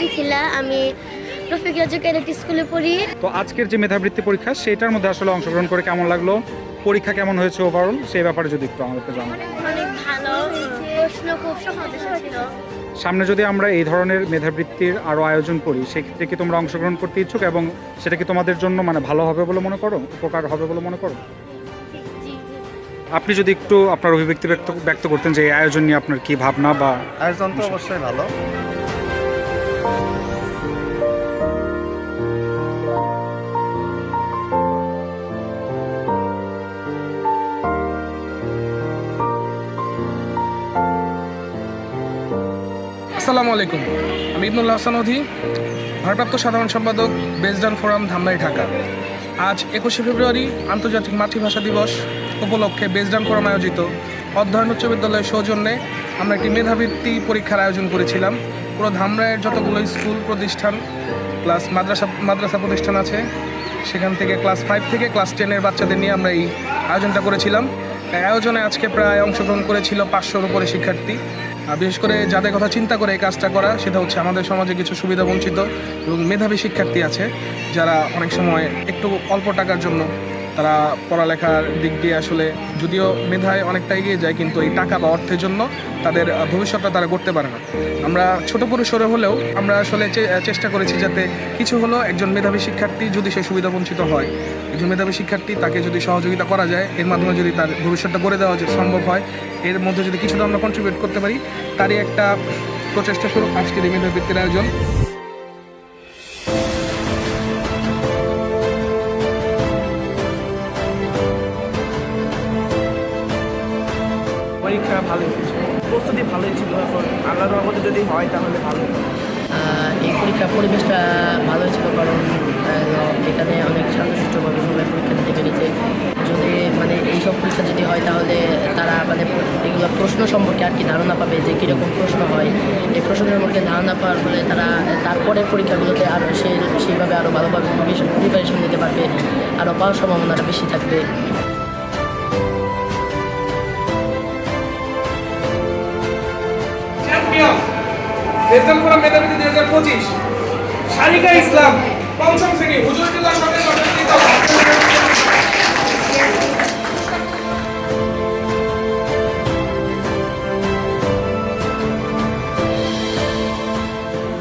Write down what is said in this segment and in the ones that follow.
রুমিলা আমি রফিক রাজু ক্যাডেট স্কুলে পড়ি। তো আজকের যে মেধাবৃত্তি পরীক্ষা সেটার মধ্যে আসলে অংশগ্রহণ করে কেমন লাগল? পরীক্ষা কেমন হয়েছে ওভারঅল সেই ব্যাপারে যদি একটু আমাদেরকে জানান। অনেক ভালো প্রশ্ন খুব সহজ ছিল। সামনে যদি আমরা এই ধরনের মেধাবৃত্তির আরও আয়োজন করি সেক্ষেত্রে কি তোমরা অংশগ্রহণ করতে ইচ্ছুক এবং সেটা কি তোমাদের জন্য মানে ভালো হবে বলে মনে করো? উপকার হবে বলে মনে করো? আপনি যদি একটু আপনার অভিব্যক্তি ব্যক্ত ব্যক্ত করতেন যে এই আয়োজন নিয়ে আপনার কি ভাবনা বা আয়োজন তো অবশ্যই ভালো। আসসালামু আলাইকুম। আমি ইবনুল্লাহ হাসান অধি, ভারপ্রাপ্ত সাধারণ সম্পাদক বেসডান ফোরাম ধামরাই, ঢাকা। আজ একুশে ফেব্রুয়ারি, আন্তর্জাতিক মাতৃভাষা দিবস উপলক্ষে বেসডান ফোরাম আয়োজিত অধ্যয়ন উচ্চ বিদ্যালয়ের সৌজন্যে আমরা একটি মেধাবৃত্তি পরীক্ষার আয়োজন করেছিলাম। পুরো ধামরাইয়ের যতগুলো স্কুল প্রতিষ্ঠান প্লাস মাদ্রাসা মাদ্রাসা প্রতিষ্ঠান আছে, সেখান থেকে ক্লাস ফাইভ থেকে ক্লাস টেনের বাচ্চাদের নিয়ে আমরা এই আয়োজনটা করেছিলাম। আয়োজনে আজকে প্রায় অংশগ্রহণ করেছিল পাঁচশোর উপরে শিক্ষার্থী। আর বিশেষ করে যাদের কথা চিন্তা করে এই কাজটা করা, সেটা হচ্ছে আমাদের সমাজে কিছু সুবিধা বঞ্চিত এবং মেধাবী শিক্ষার্থী আছে, যারা অনেক সময় একটু অল্প টাকার জন্য তারা পড়ালেখার দিক দিয়ে আসলে যদিও মেধায় অনেকটা এগিয়ে যায়, কিন্তু এই টাকা বা অর্থের জন্য তাদের ভবিষ্যৎটা তারা করতে পারে না। আমরা ছোট পরিসরে হলেও আমরা আসলে চেষ্টা করেছি যাতে কিছু হলো একজন মেধাবী শিক্ষার্থী যদি সে সুবিধা বঞ্চিত হয়, একজন মেধাবী শিক্ষার্থী তাকে যদি সহযোগিতা করা যায়, এর মাধ্যমে যদি তার ভবিষ্যৎটা করে দেওয়া সম্ভব হয়, এর মধ্যে যদি কিছুটা আমরা কন্ট্রিবিউট করতে পারি, তারই একটা প্রচেষ্টা স্বরূপ আজকের এই মেধাবৃত্তির আয়োজন। পরীক্ষা ভালো হয়েছে। প্রস্তুতি ভালোই ছিল, এখন আল্লাহর রহমতে যদি হয় তাহলে ভালো। এই পরীক্ষার পরিবেশটা ভালো ছিল কারণ এখানে অনেক শান্তশিষ্টভাবে সবাই পরীক্ষা দিতে পেরেছে। যদি মানে এইসব পরীক্ষা যদি হয় তাহলে তারা মানে এগুলো প্রশ্ন সম্পর্কে আর কি ধারণা পাবে যে কীরকম প্রশ্ন হয়। এই প্রশ্ন সম্পর্কে ধারণা পাওয়ার ফলে তারা, তারপরের পরীক্ষাগুলোতে আরও সে, সেইভাবে আরও ভালোভাবে প্রিপারেশন নিতে পারবে আরও পাওয়ার সম্ভাবনাটা বেশি থাকবে। বেতন ফোরাম মেধাবৃত্তি দুই হাজার পঁচিশ। সারিকা ইসলাম, পঞ্চম শ্রেণি হুজুরুল্লাহ সঙ্গে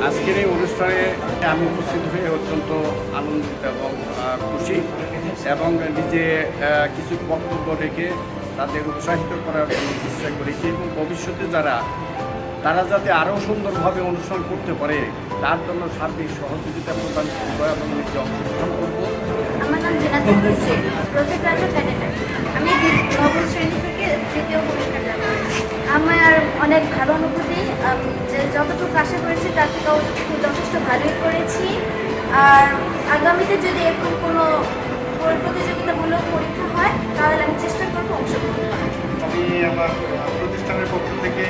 আজকের এই অনুষ্ঠানে আমি উপস্থিত হয়ে অত্যন্ত আনন্দিত এবং খুশি এবং নিজে কিছু বক্তব্য রেখে তাদের উৎসাহিত করার চেষ্টা করেছি এবং ভবিষ্যতে যারা তারা যাতে আরও সুন্দরভাবে অনুষ্ঠান করতে পারে তার জন্য সার্বিক সহযোগিতা প্রদান করব এবং নিজে অংশগ্রহণ করব। আমার নাম জেনাতুল হোসেন রফিক রাজু ক্যাডেট আমি দ্বি- নবম শ্রেণি থেকে তৃতীয় পুরস্কার আমার অনেক ভালো অনুভূতি যে যতটুকু আশা করেছি তার থেকেও যথেষ্ট ভালোই করেছি। আর আগামীতে যদি এরকম কোনো প্রতিযোগিতামূলক পরীক্ষা হয় তাহলে আমি চেষ্টা করব অংশগ্রহণ করার। আমি আমার প্রতিষ্ঠানের পক্ষ থেকে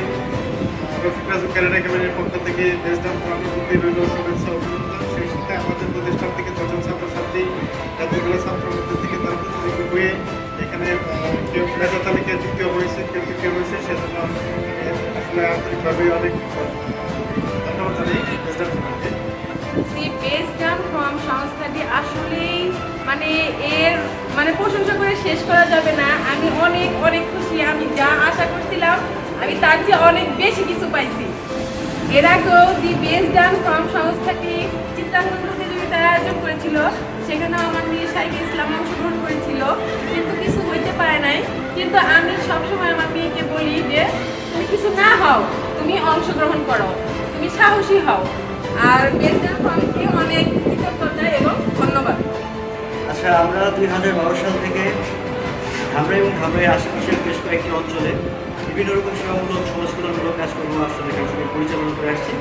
রফিক রাজু ক্যারেট একাডেমির পক্ষ থেকে দেশদান ফোরামের প্রতি রইল শুভেচ্ছা অভিনন্দন। সেই সাথে আমাদের প্রতিষ্ঠান থেকে ছজন ছাত্রছাত্রী এতগুলো ছাত্রের থেকে তার প্রতিযোগী হয়ে এখানে কেউ মেধা তালিকায় দ্বিতীয় হয়েছে, কেউ তৃতীয় হয়েছে, সেজন্য আসলে আন্তরিকভাবে অনেক ধন্যবাদ জানাই দেশদান ফোরামকে দি বেস্ট গান ফ্রম সংস্থাটি আসলেই মানে এর মানে প্রশংসা করে শেষ করা যাবে না। আমি অনেক অনেক খুশি। আমি যা আশা করছিলাম আমি তার চেয়ে অনেক বেশি কিছু পাইছি। এর আগেও দি বেস্ট ডান ফ্রম সংস্থাটি চিত্রাঙ্কন প্রতিযোগিতার আয়োজন করেছিল। সেখানেও আমার মেয়ে সাইকে ইসলাম অংশগ্রহণ করেছিল। কিন্তু কিছু হইতে পারে নাই। কিন্তু আমি সবসময় আমার মেয়েকে বলি যে, তুমি কিছু না হও, তুমি অংশগ্রহণ করো। তুমি সাহসী হও। আর বেসডান ফ্রমকে অনেক কৃতজ্ঞতা এবং ধন্যবাদ। আচ্ছা আমরা দুই হাজার বারো সাল থেকে ধামরাই এবং ধামরাইয়ের আশেপাশের বেশ কয়েকটি অঞ্চলে বিভিন্ন রকম সেবামূলক সমাজ কল্যাণমূলক কাজকর্ম আসলে সঙ্গে পরিচালনা করে আসছি।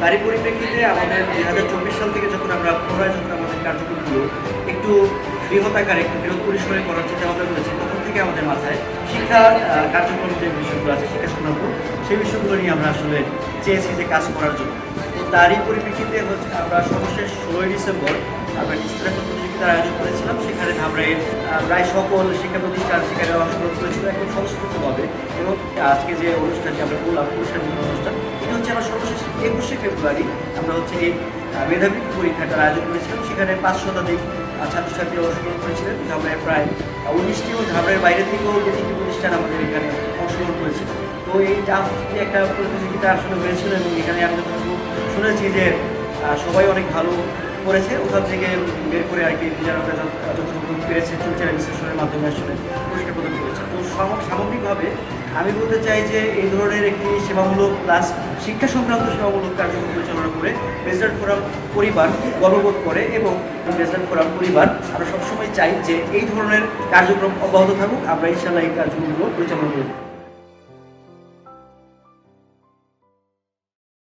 তারই পরিপ্রেক্ষিতে আমাদের দুই হাজার চব্বিশ সাল থেকে যখন আমরা পুনরায় যখন আমাদের কার্যক্রমগুলো একটু বৃহৎ আকারে, একটু বৃহৎ পরিসরে করার চিন্তা ভাবনা করেছি, তখন থেকে আমাদের মাথায় শিক্ষা কার্যক্রম যে বিষয়গুলো আছে, শিক্ষা শোনাবো সেই বিষয়গুলো নিয়ে আমরা আসলে চেয়েছি যে কাজ করার জন্য। তো তারই পরিপ্রেক্ষিতে হচ্ছে আমরা সর্বশেষ ষোলোই ডিসেম্বর আমরা চিত্রাঙ্কন প্রতিযোগিতার আয়োজন করেছিলাম। সেখানে ধামরাইয়ের প্রায় সকল শিক্ষা প্রতিষ্ঠান সেখানে অংশগ্রহণ করেছিল একদম স্বতঃস্ফূর্তভাবে এবং আজকে যে অনুষ্ঠানটি আমরা বললাম পুরস্কার অনুষ্ঠান এটা হচ্ছে আমরা সর্বশেষ একুশে ফেব্রুয়ারি। আমরা হচ্ছে এই মেধাবৃত্তি পরীক্ষাটার আয়োজন করেছিলাম। সেখানে পাঁচ শতাধিক আহ, ছাত্রছাত্রীরা অংশগ্রহণ করেছিলেন। ঝামরায় প্রায় উনিশটি এবং ঝামরার বাইরে থেকেও দু তিনটি প্রতিষ্ঠান আমাদের এখানে অংশগ্রহণ করেছিল তো এই টাফ একটা প্রতিযোগিতা আসলে হয়েছিল এবং এখানে আমি যতটুকু শুনেছি যে সবাই অনেক ভালো করেছে, ওখান থেকে বের করে আর কি যতটুকু পেরেছে চুলচেরা বিশ্লেষণের মাধ্যমে আসলে পুরস্কার প্রদান করেছে। তো সামগ্রিকভাবে আমি বলতে চাই যে এই ধরনের একটি সেবামূলক প্লাস শিক্ষা সংক্রান্ত সেবামূলক কার্যক্রম পরিচালনা করে প্রেসিডেন্ট ফোরাম পরিবার গর্ববোধ করে এবং প্রেসিডেন্ট ফোরাম পরিবার আমরা সবসময় চাই যে এই ধরনের কার্যক্রম অব্যাহত থাকুক। আমরা ইনশাল্লাহ এই কার্যক্রমগুলো পরিচালনা করব।